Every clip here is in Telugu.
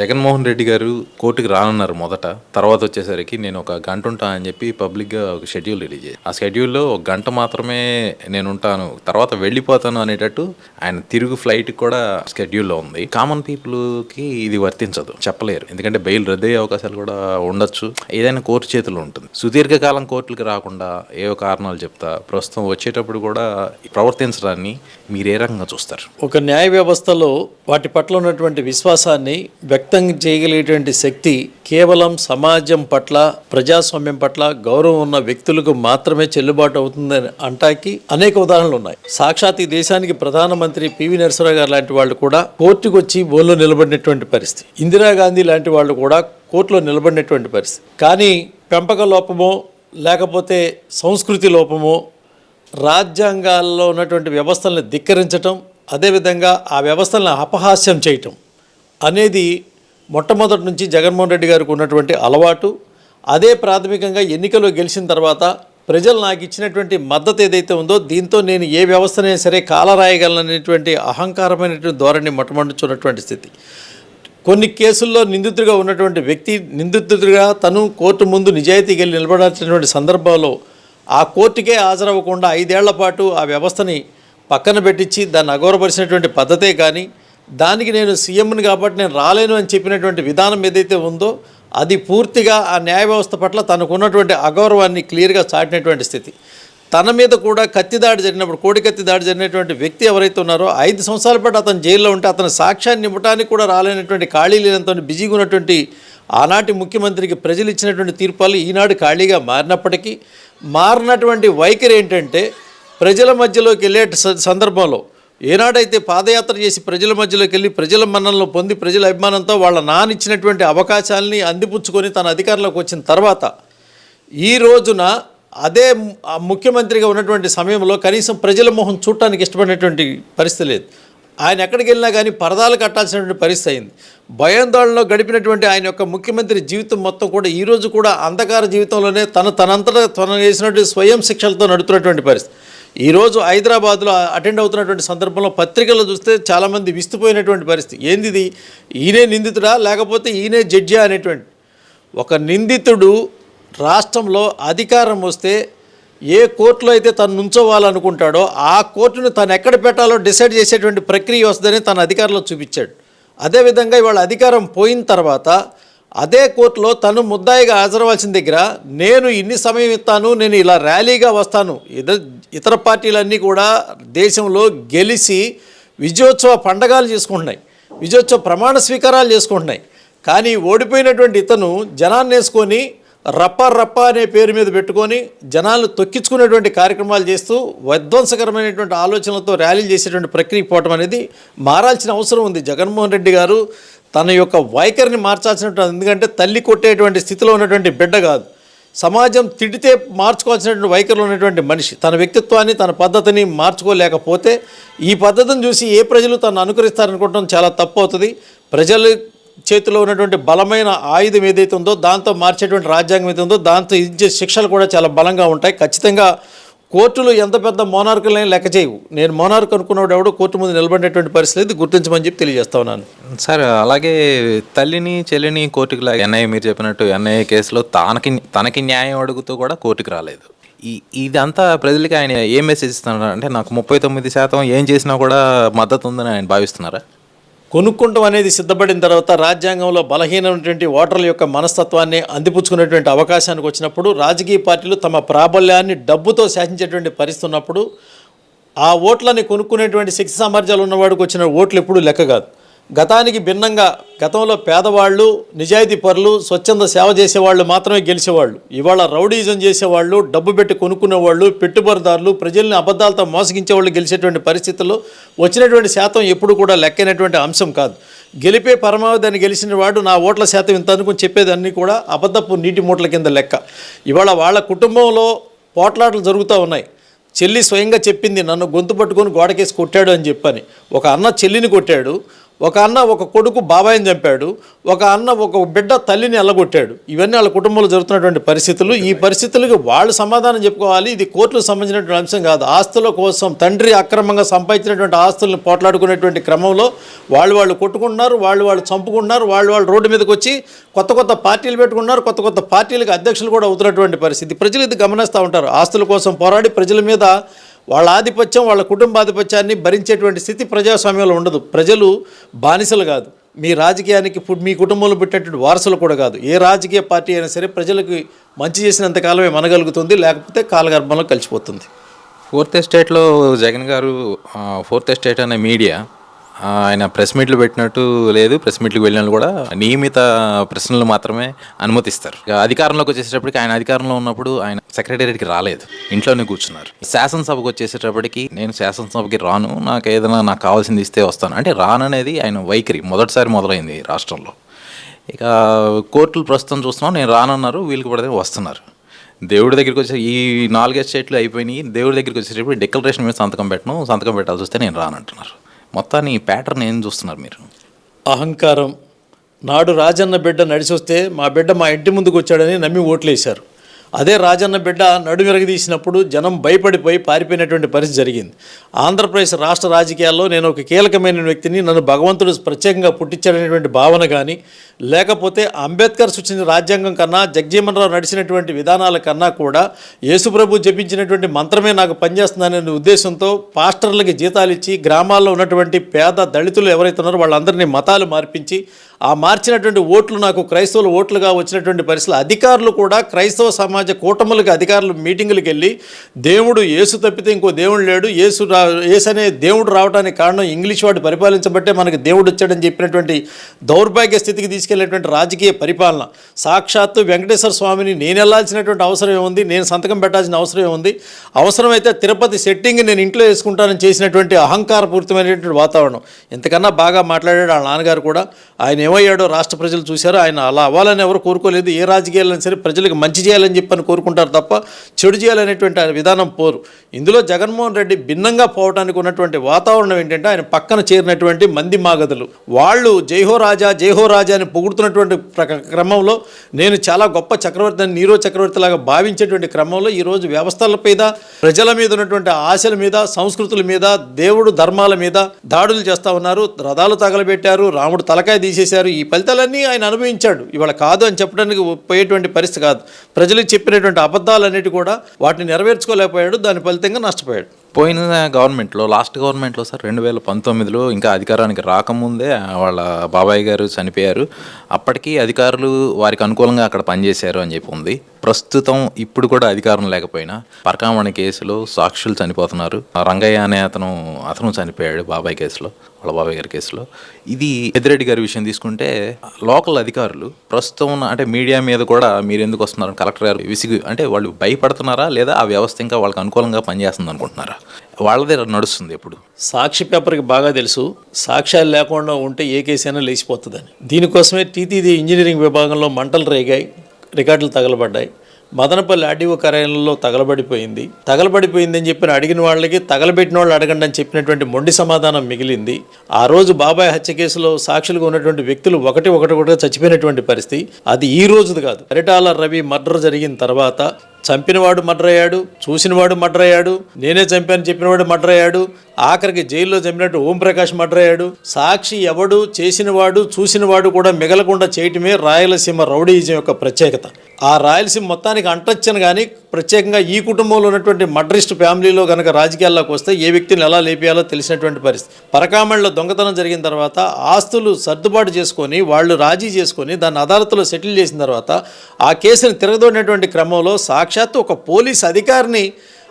జగన్మోహన్ రెడ్డి గారు కోర్టుకి రానున్నారు మొదట. తర్వాత వచ్చేసరికి నేను ఒక గంట ఉంటా అని చెప్పి పబ్లిక్గా ఒక షెడ్యూల్ రిలీజ్ చేసి ఆ షెడ్యూల్లో ఒక గంట మాత్రమే నేను ఉంటాను. తర్వాత వెళ్ళిపోతాను అనేటట్టు ఆయన తిరుగు ఫ్లైట్ కూడా షెడ్యూల్లో ఉంది. కామన్ పీపుల్కి ఇది వర్తించదు. చెప్పలేరు. ఎందుకంటే బెయిల్ రద్దయ్యే అవకాశాలు కూడా ఉండొచ్చు. ఏదైనా కోర్టు చేతిలో ఉంటుంది. సుదీర్ఘకాలం కోర్టులకు రాకుండా ఏవో కారణాలు చెప్తా ప్రస్తుతం వచ్చేటప్పుడు కూడా ప్రవర్తించడాన్ని మీరు ఏ రకంగా చూస్తారు? ఒక న్యాయ వ్యవస్థలో వాటి పట్ల ఉన్నటువంటి విశ్వాసాన్ని వ్యక్తి చేయగలిగేటువంటి శక్తి కేవలం సమాజం పట్ల ప్రజాస్వామ్యం పట్ల గౌరవం ఉన్న వ్యక్తులకు మాత్రమే చెల్లుబాటు అవుతుందని అంటాకి అనేక ఉదాహరణలు ఉన్నాయి. సాక్షాత్ ఈ దేశానికి ప్రధానమంత్రి పివి నరసింహరావు గారు లాంటి వాళ్ళు కూడా కోర్టుకు వచ్చి బోల్లో నిలబడినటువంటి పరిస్థితి. ఇందిరాగాంధీ లాంటి వాళ్ళు కూడా కోర్టులో నిలబడినటువంటి పరిస్థితి. కానీ పెంపక లోపమో లేకపోతే సంస్కృతి లోపమో రాజ్యాంగాల్లో ఉన్నటువంటి వ్యవస్థలను ధిక్కరించటం అదేవిధంగా ఆ వ్యవస్థలను అపహాస్యం చేయటం అనేది మొట్టమొదటి నుంచి జగన్మోహన్ రెడ్డి గారికి ఉన్నటువంటి అలవాటు అదే ప్రాథమికంగా ఎన్నికలో గెలిచిన తర్వాత ప్రజలు నాకు ఇచ్చినటువంటి మద్దతు ఏదైతే ఉందో దీంతో నేను ఏ వ్యవస్థనైనా సరే కాలరాయగలననేటువంటి అహంకారమైనటువంటి ధోరణి మొట్టమొదటి ఉన్నటువంటి స్థితి. కొన్ని కేసుల్లో నిందితుడిగా ఉన్నటువంటి వ్యక్తి నిందితుడిగా తను కోర్టు ముందు నిజాయితీకి వెళ్ళి నిలబడాల్సినటువంటి సందర్భంలో ఆ కోర్టుకే హాజరవ్వకుండా ఐదేళ్ళ పాటు ఆ వ్యవస్థని పక్కన పెట్టించి దాన్ని అగౌరవపరిచినటువంటి పద్ధతే కానీ దానికి నేను సీఎంని కాబట్టి నేను రాలేను అని చెప్పినటువంటి విధానం ఏదైతే ఉందో అది పూర్తిగా ఆ న్యాయ వ్యవస్థ పట్ల తనకు ఉన్నటువంటి అగౌరవాన్ని క్లియర్గా చాటినటువంటి స్థితి. తన మీద కూడా కత్తి దాడి జరిగినప్పుడు కోడి కత్తి దాడి జరిగినటువంటి వ్యక్తి ఎవరైతే ఉన్నారో ఐదు సంవత్సరాల పాటు అతను జైల్లో ఉంటే అతని సాక్ష్యాన్ని ఇవ్వడానికి కూడా రాలేనటువంటి ఖాళీ లేనంతో బిజీగా ఉన్నటువంటి ఆనాటి ముఖ్యమంత్రికి ప్రజలు ఇచ్చినటువంటి తీర్పాలు ఈనాడు ఖాళీగా మారినప్పటికీ మారినటువంటి వైఖరి ఏంటంటే ప్రజల మధ్యలోకి వెళ్ళే స- సందర్భంలో ఏనాడైతే పాదయాత్ర చేసి ప్రజల మధ్యలోకి వెళ్ళి ప్రజల మన్నలను పొంది ప్రజల అభిమానంతో వాళ్ళ నానిచ్చినటువంటి అవకాశాలని అందిపుచ్చుకొని తన అధికారంలోకి వచ్చిన తర్వాత ఈ రోజున అదే ముఖ్యమంత్రిగా ఉన్నటువంటి సమయంలో కనీసం ప్రజల మొహం చూడటానికి ఇష్టపడినటువంటి పరిస్థితి లేదు. ఆయన ఎక్కడికి వెళ్ళినా కానీ పరదాలు కట్టాల్సినటువంటి పరిస్థితి అయింది. భయాందోళనలో గడిపినటువంటి ఆయన యొక్క ముఖ్యమంత్రి జీవితం మొత్తం కూడా ఈరోజు కూడా అంధకార జీవితంలోనే తన తనంతటా తన చేసినటువంటి స్వయం శిక్షలతో నడుతున్నటువంటి పరిస్థితి. ఈరోజు హైదరాబాద్లో అటెండ్ అవుతున్నటువంటి సందర్భంలో పత్రికలు చూస్తే చాలామంది విస్తుపోయినటువంటి పరిస్థితి. ఏందిది ఈయనే నిందితుడా? లేకపోతే ఈయనే జడ్జా అనేటువంటి. ఒక నిందితుడు రాష్ట్రంలో అధికారం వస్తే ఏ కోర్టులో అయితే తను నుంచోవాలనుకుంటాడో ఆ కోర్టును తను ఎక్కడ పెట్టాలో డిసైడ్ చేసేటువంటి ప్రక్రియ వస్తుందని తన అధికారంలో చూపించాడు. అదేవిధంగా ఇవాళ అధికారం పోయిన తర్వాత అదే కోర్టులో తను ముద్దాయిగా హాజరవలసిన దగ్గర నేను ఇన్ని సమయం ఇస్తాను నేను ఇలా ర్యాలీగా వస్తాను. ఇతర ఇతర పార్టీలన్నీ కూడా దేశంలో గెలిచి విజయోత్సవ పండగలు చేసుకుంటున్నాయి. విజయోత్సవ ప్రమాణ స్వీకారాలు చేసుకుంటున్నాయి. కానీ ఓడిపోయినటువంటి ఇతను జనాన్ని వేసుకొని రప్ప రప్ప అనే పేరు మీద పెట్టుకొని జనాలు తొక్కించుకునేటువంటి కార్యక్రమాలు చేస్తూ విధ్వంసకరమైనటువంటి ఆలోచనలతో ర్యాలీలు చేసేటువంటి ప్రక్రియ పోవటం అనేది మారాల్సిన అవసరం ఉంది. జగన్మోహన్ రెడ్డి గారు తన యొక్క వైఖరిని మార్చాల్సినటువంటి ఎందుకంటే తల్లి కొట్టేటువంటి స్థితిలో ఉన్నటువంటి బిడ్డ కాదు. సమాజం తిడితే మార్చుకోవాల్సినటువంటి వైఖరిలో ఉన్నటువంటి మనిషి. తన వ్యక్తిత్వాన్ని తన పద్ధతిని మార్చుకోలేకపోతే ఈ పద్ధతిని చూసి ఏ ప్రజలు తను అనుకరిస్తారనుకోవడం చాలా తప్పు అవుతుంది. ప్రజలు చేతిలో ఉన్నటువంటి బలమైన ఆయుధం ఏదైతే ఉందో దాంతో మార్చేటువంటి రాజ్యాంగం ఏదైతే ఉందో దాంతో ఇచ్చే శిక్షలు కూడా చాలా బలంగా ఉంటాయి. ఖచ్చితంగా కోర్టులు ఎంత పెద్ద మోనార్కులని లెక్క చేయవు. నేను మోనార్క్ అనుకున్నవాడు ఎవడో కోర్టు ముందు నిలబడేటువంటి పరిస్థితి గుర్తించమని చెప్పి తెలియజేస్తా ఉన్నాను. సార్ అలాగే తల్లిని చెల్లిని కోర్టుకు లాగా ఎన్ఐఏ మీరు చెప్పినట్టు ఎన్ఐఏ కేసులో తనకి తనకి న్యాయం అడుగుతూ కూడా కోర్టుకు రాలేదు. ఈ ఇదంతా ప్రజలకి ఆయన ఏం మెసేజ్ ఇస్తున్నారు అంటే నాకు ముప్పై తొమ్మిది శాతం ఏం చేసినా కూడా మద్దతు ఉందని ఆయన భావిస్తున్నారా? కొనుక్కుంటాం అనేది సిద్ధపడిన తర్వాత రాజ్యాంగంలో బలహీనమైనటువంటి ఓటర్ల యొక్క మనస్తత్వాన్ని అందిపుచ్చుకునేటువంటి అవకాశానికి వచ్చినప్పుడు రాజకీయ పార్టీలు తమ ప్రాబల్యాన్ని డబ్బుతో శాసించేటువంటి పరిస్థితి ఉన్నప్పుడు ఆ ఓట్లని కొనుక్కునేటువంటి శక్తి సామర్థ్యాలు ఉన్నవాడికి వచ్చిన ఓట్లు ఎప్పుడూ లెక్క కాదు. గతానికి భిన్నంగా గతంలో పేదవాళ్ళు నిజాయితీ పరులు స్వచ్ఛంద సేవ చేసేవాళ్ళు మాత్రమే గెలిచేవాళ్ళు. ఇవాళ రౌడీజం చేసేవాళ్ళు డబ్బు పెట్టి కొనుక్కునేవాళ్ళు పెట్టుబడిదారులు ప్రజల్ని అబద్ధాలతో మోసగించే వాళ్ళు గెలిచేటువంటి పరిస్థితుల్లో వచ్చినటువంటి శాతం ఎప్పుడు కూడా లెక్కైనటువంటి అంశం కాదు. గెలిపే పరమావధిని గెలిచిన వాడు నా ఓట్ల శాతం ఇంత అనుకుని చెప్పేదన్నీ కూడా అబద్ధపు నీటి మూటల కింద లెక్క. ఇవాళ వాళ్ళ కుటుంబంలో పోట్లాటలు జరుగుతూ ఉన్నాయి. చెల్లి స్వయంగా చెప్పింది నన్ను గొంతు పట్టుకొని గోడకేసి కొట్టాడు అని చెప్పని. ఒక అన్న చెల్లిని కొట్టాడు. ఒక అన్న ఒక కొడుకు బాబాయిని చంపాడు ఒక అన్న ఒక బిడ్డ తల్లిని ఎల్లగొట్టాడు. ఇవన్నీ వాళ్ళ కుటుంబంలో జరుగుతున్నటువంటి పరిస్థితులు. ఈ పరిస్థితులకి వాళ్ళు సమాధానం చెప్పుకోవాలి. ఇది కోర్టులకు సంబంధించినటువంటి అంశం కాదు. ఆస్తుల కోసం తండ్రి అక్రమంగా సంపాదించినటువంటి ఆస్తులను పోట్లాడుకునేటువంటి క్రమంలో వాళ్ళు వాళ్ళు కొట్టుకుంటున్నారు వాళ్ళు వాళ్ళు చంపుకుంటున్నారు వాళ్ళు వాళ్ళు రోడ్డు మీదకి వచ్చి కొత్త కొత్త పార్టీలు పెట్టుకున్నారు కొత్త కొత్త పార్టీలకు అధ్యక్షులు కూడా అవుతున్నటువంటి పరిస్థితి. ప్రజలు ఇది గమనిస్తూ ఉంటారు. ఆస్తుల కోసం పోరాడి ప్రజల మీద వాళ్ళ ఆధిపత్యం వాళ్ళ కుటుంబ ఆధిపత్యాన్ని భరించేటువంటి స్థితి ప్రజాస్వామ్యంలో ఉండదు. ప్రజలు బానిసలు కాదు. మీ రాజకీయానికి మీ కుటుంబంలో పెట్టేటువంటి వారసులు కూడా కాదు. ఏ రాజకీయ పార్టీ అయినా సరే ప్రజలకు మంచి చేసినంత కాలమే మనగలుగుతుంది లేకపోతే కాలగర్భంలో కలిసిపోతుంది. ఫోర్త్ ఎస్టేట్లో జగన్ గారు ఫోర్త్ ఎస్టేట్ అనే మీడియా ఆయన ప్రెస్ మీట్లు పెట్టినట్టు లేదు. ప్రెస్ మీట్లకు వెళ్ళిన వాళ్ళు కూడా నియమిత ప్రశ్నలు మాత్రమే అనుమతిస్తారు. ఇక అధికారంలోకి వచ్చేసేటప్పటికి ఆయన అధికారంలో ఉన్నప్పుడు ఆయన సెక్రటేరియట్కి రాలేదు. ఇంట్లోనే కూర్చున్నారు. శాసనసభకు వచ్చేసేటప్పటికి నేను శాసనసభకి రాను. నాకు ఏదైనా నాకు కావాల్సింది ఇస్తే వస్తాను. అంటే రాననేది ఆయన వైఖరి. మొదటిసారి మొదలైంది రాష్ట్రంలో. ఇక కోర్టులు ప్రస్తుతం చూస్తున్నాం. నేను రానన్నారు. వీళ్ళకి పడితే వస్తున్నారు. దేవుడి దగ్గరికి వచ్చే ఈ నాలుగే స్టేట్లు అయిపోయినాయి. దేవుడి దగ్గరికి వచ్చేటప్పుడు డిక్లరేషన్ మీద సంతకం పెట్టను. సంతకం పెట్టాల్సి వస్తే నేను రానంటున్నారు. మొత్తాన్ని ఈ ప్యాటర్న్ ఏం చూస్తున్నారు మీరు? అహంకారం. నాడు రాజన్న బిడ్డ నడిచి వస్తే మా బిడ్డ మా ఇంటి ముందుకు వచ్చాడని నమ్మి ఓట్లేశారు. అదే రాజన్న బిడ్డ నడుమెరగదీసినప్పుడు జనం భయపడిపోయి పారిపోయినటువంటి పరిస్థితి జరిగింది. ఆంధ్రప్రదేశ్ రాష్ట్ర రాజకీయాల్లో నేను ఒక కీలకమైన వ్యక్తిని నన్ను భగవంతుడు ప్రత్యేకంగా పుట్టించాడనేటువంటి భావన కానీ లేకపోతే అంబేద్కర్ సృష్టించిన రాజ్యాంగం కన్నా జగజీవన్ రావు నడిచినటువంటి విధానాల కన్నా కూడా యేసుప్రభు జపించినటువంటి మంత్రమే నాకు పనిచేస్తుందనే ఉద్దేశంతో పాస్టర్లకి జీతాలు ఇచ్చి గ్రామాల్లో ఉన్నటువంటి పేద దళితులు ఎవరైతే ఉన్నారో వాళ్ళందరినీ మతాలు మార్పించి ఆ మార్చినటువంటి ఓట్లు నాకు క్రైస్తవుల ఓట్లుగా వచ్చినటువంటి పరిస్థితులు అధికారులు కూడా క్రైస్తవ సమాజం కూటములకు అధికారులు మీటింగులకు వెళ్ళి దేవుడు యేసు తప్పితే ఇంకో దేవుడు లేడు. యేసు రా యేసు అనే దేవుడు రావడానికి కారణం ఇంగ్లీష్ వాడు పరిపాలించబట్టే మనకి దేవుడు వచ్చాడని చెప్పినటువంటి దౌర్భాగ్య స్థితికి తీసుకెళ్ళేటువంటి రాజకీయ పరిపాలన. సాక్షాత్తు వెంకటేశ్వర స్వామిని నేను వెళ్ళాల్సినటువంటి అవసరం ఏముంది? నేను సంతకం పెట్టాల్సిన అవసరం ఏముంది? అవసరమైతే తిరుపతి సెట్టింగ్ నేను ఇంట్లో వేసుకుంటానని చేసినటువంటి అహంకారపూరితమైనటువంటి వాతావరణం. ఇంతకన్నా బాగా మాట్లాడాడు ఆ నాన్నగారు కూడా. ఆయన ఏమయ్యాడో రాష్ట్ర ప్రజలు చూశారు. ఆయన అలా అవ్వాలని ఎవరు కోరుకోలేదు. ఏ రాజకీయాలైనా సరే ప్రజలకు మంచి చేయాలని చెప్పి పని కోరుకుంటారు తప్ప చెడు చేయాలనేటువంటి ఆయన విధానం పోరు. ఇందులో జగన్మోహన్ రెడ్డి భిన్నంగా పోవడానికి ఉన్నటువంటి వాతావరణం ఏంటంటే ఆయన పక్కన చేరినటువంటి మంది మాగదులు. వాళ్ళు జైహో రాజా జైహో రాజా అని పొగుడుతున్నటువంటి క్రమంలో నేను చాలా గొప్ప చక్రవర్తి అని నీరో చక్రవర్తి లాగా భావించేటువంటి క్రమంలో ఈరోజు వ్యవస్థల మీద ప్రజల మీద ఉన్నటువంటి ఆశల మీద సంస్కృతుల మీద దేవుడు ధర్మాల మీద దాడులు చేస్తూ ఉన్నారు. రథాలు తగలబెట్టారు రాముడు తలకాయ తీసేశారు. ఈ ఫలితాలన్నీ ఆయన అనుభవించాడు. ఇవాళ కాదు అని చెప్పడానికి పోయేటువంటి పరిస్థితి కాదు. ప్రజలు చెప్పినటువంటి అబద్ధాలన్నిటి కూడా వాటిని నెరవేర్చుకోలేకపోయాడు దాని ఫలితంగా నష్టపోయాడు. పోయిన గవర్నమెంట్లో లాస్ట్ గవర్నమెంట్లో సార్ రెండు వేల పంతొమ్మిదిలో ఇంకా అధికారానికి రాకముందే వాళ్ళ బాబాయ్ గారు చనిపోయారు. అప్పటికీ అధికారులు వారికి అనుకూలంగా అక్కడ పనిచేశారు అని చెప్పి ఉంది. ప్రస్తుతం ఇప్పుడు కూడా అధికారం లేకపోయినా పరకామణి కేసులో సాక్షులు చనిపోతున్నారు. రంగయ్య అనే అతను అతను చనిపోయాడు బాబాయ్ కేసులో. వాళ్ళ బాబాయ్ గారి కేసులో. ఇది పెద్దిరెడ్డి గారి విషయం తీసుకుంటే లోకల్ అధికారులు ప్రస్తుతం ఉన్న అంటే మీడియా మీద కూడా మీరు ఎందుకు వస్తున్నారు? కలెక్టర్ గారు విసిగి అంటే వాళ్ళు భయపడుతున్నారా? లేదా ఆ వ్యవస్థ ఇంకా వాళ్ళకి అనుకూలంగా పనిచేస్తుంది అనుకుంటున్నారా? వాళ్ళదే నడుస్తుంది ఎప్పుడు? సాక్షి పేపర్కి బాగా తెలుసు. సాక్ష్యాలు లేకుండా ఉంటే ఏ కేసు అయినా లేచిపోతుందని. దీనికోసమే టీటీడీ ఇంజనీరింగ్ విభాగంలో మంటలు రేగాయి రికార్డులు తగలబడ్డాయి. మదనపల్లి ఆర్డీఓ కార్యాలయంలో తగలబడిపోయింది. తగలబడిపోయిందని చెప్పిన అడిగిన వాళ్ళకి తగలబెట్టిన వాళ్ళు అడగండి అని చెప్పినటువంటి మొండి సమాధానం మిగిలింది. ఆ రోజు బాబాయ్ హత్య కేసులో సాక్షులుగా ఉన్నటువంటి వ్యక్తులు ఒకటి ఒకటి ఒకటిగా చచ్చిపోయినటువంటి పరిస్థితి. అది ఈ రోజుది కాదు. పరిటాల రవి మర్డర్ జరిగిన తర్వాత చంపినవాడు మర్డర్ అయ్యాడు చూసినవాడు మర్డర్ అయ్యాడు నేనే చంపాను చెప్పినవాడు మర్డర్ అయ్యాడు ఆఖరికి జైల్లో చంపినట్టు ఓంప్రకాష్ మర్డర్ అయ్యాడు. సాక్షి ఎవడు చేసినవాడు చూసినవాడు కూడా మిగలకుండా చేయటమే రాయలసీమ రౌడీయిజం యొక్క ప్రత్యేకత. ఆ రాయలసీమ మొత్తానికి అంటొచ్చను కానీ ప్రత్యేకంగా ఈ కుటుంబంలో ఉన్నటువంటి మడ్రిస్ట్ ఫ్యామిలీలో కనుక రాజకీయాల్లోకి వస్తే ఏ వ్యక్తిని ఎలా లేపేయాలో తెలిసినటువంటి పరిస్థితి. పరకామణిలో దొంగతనం జరిగిన తర్వాత ఆస్తులు సర్దుబాటు చేసుకొని వాళ్ళు రాజీ చేసుకొని దాన్ని అదాలత్లో సెటిల్ చేసిన తర్వాత ఆ కేసును తిరగదోడినటువంటి క్రమంలో సాక్షాత్తు ఒక పోలీస్ అధికారిని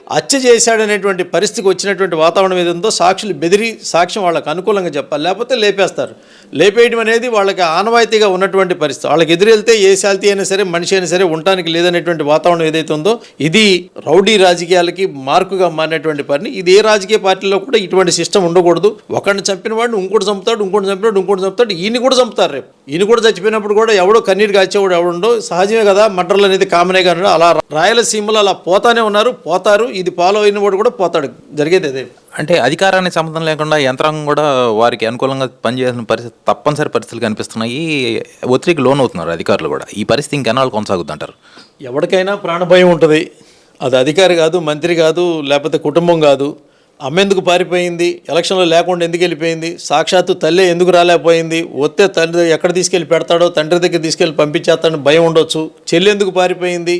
హత్య చేశాడనేటువంటి పరిస్థితికి వచ్చినటువంటి వాతావరణం ఏది ఉందో సాక్షులు బెదిరి సాక్ష్యం వాళ్ళకి అనుకూలంగా చెప్పాలి. లేకపోతే లేపేస్తారు. లేపేయడం అనేది వాళ్ళకి ఆనవాయితీగా ఉన్నటువంటి పరిస్థితి. వాళ్ళకి ఎదురెళ్తే ఏ శాల్తీ అయినా సరే మనిషి అయినా సరే ఉండటానికి లేదనేటువంటి వాతావరణం ఏదైతే ఉందో ఇది రౌడీ రాజకీయాలకి మార్కుగా మారినటువంటి పని ఇది ఏ రాజకీయ పార్టీలో కూడా ఇటువంటి సిస్టమ్ ఉండకూడదు. ఒకరిని చంపిన వాడిని ఇంకోటి చంపుతాడు ఇంకోటి చంపినాడు ఇంకోటి చంపుతాడు. ఈయన కూడా చంపుతారు రేపు. ఈయన కూడా చచ్చిపోయినప్పుడు కూడా ఎవడో కన్నీరు కాచేవాడు ఎవడుండో సహజమే కదా మటర్లు అనేది కామనే కానీ అలా రాయలసీమలో అలా పోతానే ఉన్నారు. పోతారు. ఇది ఫాలో అయిన వాడు కూడా పోతాడు. జరిగేది అదే. అంటే అధికారానికి సంబంధం లేకుండా యంత్రాంగం కూడా వారికి అనుకూలంగా పనిచేయాల్సిన పరిస్థితి తప్పనిసరి పరిస్థితులు కనిపిస్తున్నాయి. ఒత్తిడికి లోన్ అవుతున్నారు అధికారులు కూడా. ఈ పరిస్థితి ఇంకెన్నాళ్ళు కొనసాగుద్ది అంటారు ఎవరికైనా ప్రాణభయం ఉంటుంది. అది అధికారి కాదు మంత్రి కాదు లేకపోతే కుటుంబం కాదు. అమ్మెందుకు పారిపోయింది? ఎలక్షన్లో లేకుండా ఎందుకు వెళ్ళిపోయింది? సాక్షాత్తు తల్లే ఎందుకు రాలేకపోయింది? వస్తే తండ్రి ఎక్కడ తీసుకెళ్ళి పెడతాడో తండ్రి దగ్గర తీసుకెళ్ళి పంపించేస్తాడని భయం ఉండొచ్చు. చెల్లి ఎందుకు పారిపోయింది?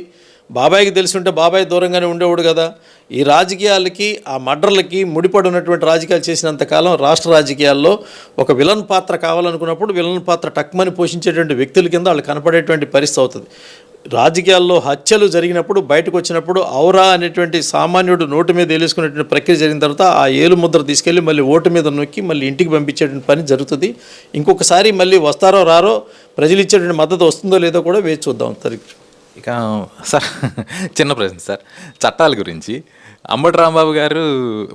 బాబాయ్కి తెలిసి ఉంటే బాబాయ్ దూరంగానే ఉండేవాడు కదా. ఈ రాజకీయాలకి ఆ మర్డర్లకి ముడిపడి ఉన్నటువంటి రాజకీయాలు చేసినంత కాలం రాష్ట్ర రాజకీయాల్లో ఒక విలన్ పాత్ర కావాలనుకున్నప్పుడు విలన్ పాత్ర టక్మని పోషించేటువంటి వ్యక్తుల కింద వాళ్ళు కనపడేటువంటి పరిస్థితి అవుతుంది. రాజకీయాల్లో హత్యలు జరిగినప్పుడు బయటకు వచ్చినప్పుడు ఔరా అనేటువంటి సామాన్యుడు నోటు మీద వేలేసుకునేటువంటి ప్రక్రియ జరిగిన తర్వాత ఆ ఏలు ముద్ర తీసుకెళ్ళి మళ్ళీ ఓటు మీద నొక్కి మళ్ళీ ఇంటికి పంపించేటువంటి పని జరుగుతుంది. ఇంకొకసారి మళ్ళీ వస్తారో రారో ప్రజలు ఇచ్చేటువంటి మద్దతు వస్తుందో లేదో కూడా వేచి చూద్దాం. తరికి ఇక సార్ చిన్న ప్రశ్న సార్. చట్టాల గురించి. అంబటి రాంబాబు గారు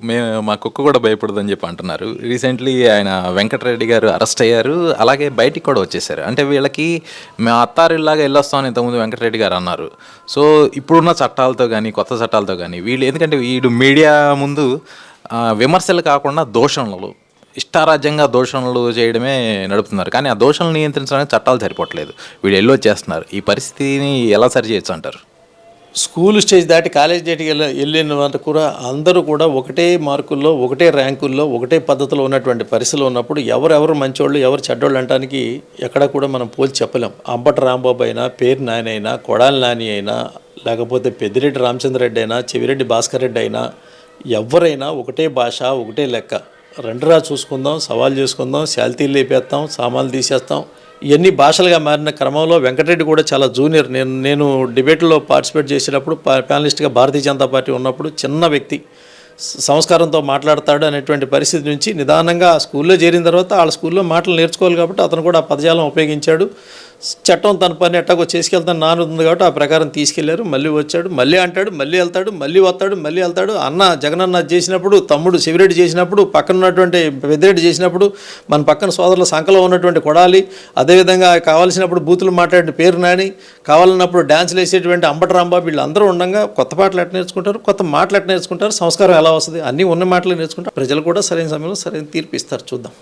మే మా కుక్క కూడా భయపడదని చెప్పి అంటున్నారు. రీసెంట్లీ ఆయన వెంకటరెడ్డి గారు అరెస్ట్ అయ్యారు. అలాగే బయటికి కూడా వచ్చేసారు. అంటే వీళ్ళకి మేము అత్తారిల్లాగా వెళ్ళొస్తామని ఇంతకుముందు వెంకటరెడ్డి గారు అన్నారు. సో ఇప్పుడున్న చట్టాలతో కానీ కొత్త చట్టాలతో కానీ వీళ్ళు ఎందుకంటే వీడు మీడియా ముందు విమర్శలు కాకుండా దోషణలు. ఇష్టారాజ్యంగా దోషణలు చేయడమే నడుపుతున్నారు. కానీ ఆ దోషణలు నియంత్రించడానికి చట్టాలు సరిపోవట్లేదు. వీళ్ళు ఎల్లో చేస్తున్నారు. ఈ పరిస్థితిని ఎలా సరి చేయొచ్చు అంటారు? స్కూల్ స్టేజ్ దాటి కాలేజ్ డేట్కి వెళ్ళి వెళ్ళిన వాళ్ళు కూడా అందరూ కూడా ఒకటే మార్కుల్లో ఒకటే ర్యాంకుల్లో ఒకటే పద్ధతిలో ఉన్నటువంటి పరిస్థితులు ఉన్నప్పుడు ఎవరెవరు మంచోళ్ళు ఎవరు చెడ్డోళ్ళు అంటానికి ఎక్కడ కూడా మనం పోల్చి చెప్పలేం. అంబటి రాంబాబు అయినా పేరు నాని అయినా కొడాలి నాని అయినా లేకపోతే పెద్దిరెడ్డి రామచంద్రరెడ్డి అయినా చెవిరెడ్డి భాస్కర్ రెడ్డి అయినా ఎవరైనా ఒకటే భాష ఒకటే లెక్క రెండురా చూసుకుందాం సవాల్ చేసుకుందాం శాల్తీలు లేపేస్తాం సామాన్లు తీసేస్తాం. ఇవన్నీ భాషలుగా మారిన క్రమంలో వెంకటరెడ్డి కూడా చాలా జూనియర్. నేను నేను డిబేట్లో పార్టిసిపేట్ చేసేటప్పుడు ప్యానలిస్ట్గా భారతీయ జనతా పార్టీ ఉన్నప్పుడు చిన్న వ్యక్తి సంస్కారంతో మాట్లాడతాడు అనేటువంటి పరిస్థితి నుంచి నిదానంగా ఆ స్కూల్లో చేరిన తర్వాత వాళ్ళ స్కూల్లో మాటలు నేర్చుకోవాలి కాబట్టి అతను కూడా ఆ పదజాలం ఉపయోగించాడు. చట్టం తన పని ఎట్టాగో చేసుకెళ్తాను నాన్న ఉంది కాబట్టి ఆ ప్రకారం తీసుకెళ్ళారు. మళ్ళీ వచ్చాడు మళ్ళీ అంటాడు మళ్ళీ వెళ్తాడు మళ్ళీ వస్తాడు మళ్ళీ వెళ్తాడు. అన్న జగనన్న చేసినప్పుడు తమ్ముడు శివిరెడ్డి చేసినప్పుడు పక్కన ఉన్నటువంటి పెద్దిరెడ్డి చేసినప్పుడు మన పక్కన సోదరుల సంఖలో ఉన్నటువంటి కొడాలి అదేవిధంగా కావాల్సినప్పుడు బూతులు మాట్లాడిన పేరు నాని కావాలన్నప్పుడు డ్యాన్స్లు వేసేటువంటి అంబట రాంబాబు వీళ్ళందరూ ఉండగా కొత్త పాటలు ఎట్లా నేర్చుకుంటారు కొత్త మాటలు ఎట్లా నేర్చుకుంటారు సంస్కారం ఎలా వస్తుంది అన్నీ ఉన్న మాటలు నేర్చుకుంటారు. ప్రజలు కూడా సరైన సమయంలో సరైన తీర్పు ఇస్తారు. చూద్దాం.